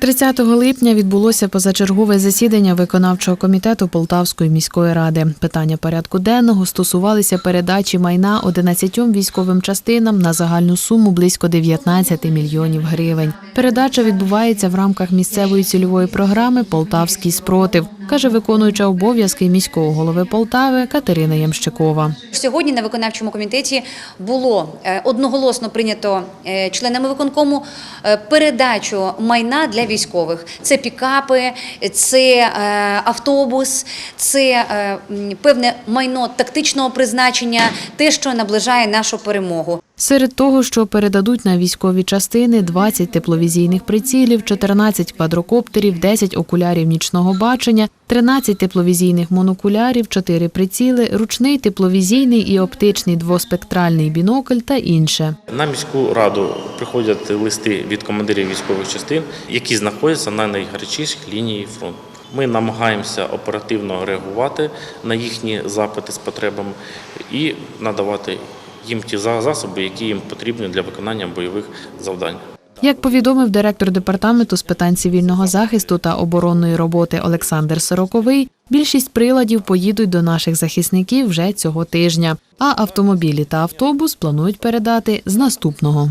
30 липня відбулося позачергове засідання виконавчого комітету Полтавської міської ради. Питання порядку денного стосувалися передачі майна 11 військовим частинам на загальну суму близько 19 мільйонів гривень. Передача відбувається в рамках місцевої цільової програми Полтавський спротив, каже виконуюча обов'язки міського голови Полтави Катерина Ямщикова. Сьогодні на виконавчому комітеті було е, одноголосно прийнято е, членами виконкому е, передачу майна для військових. Це пікапи, це автобус, це певне майно тактичного призначення, те, що наближає нашу перемогу. Серед того, що передадуть на військові частини 20 тепловізійних прицілів, 14 квадрокоптерів, 10 окулярів нічного бачення, 13 тепловізійних монокулярів, 4 приціли, ручний тепловізійний і оптичний двоспектральний бінокль та інше. На міську раду приходять листи від командирів військових частин, які знаходяться на найгарячішій лінії фронту. Ми намагаємося оперативно реагувати на їхні запити з потребами і надавати їм ті за- засоби, які їм потрібні для виконання бойових завдань. Як повідомив директор департаменту з питань цивільного захисту та оборонної роботи Олександр Сороковий, більшість приладів поїдуть до наших захисників вже цього тижня, а автомобілі та автобус планують передати з наступного.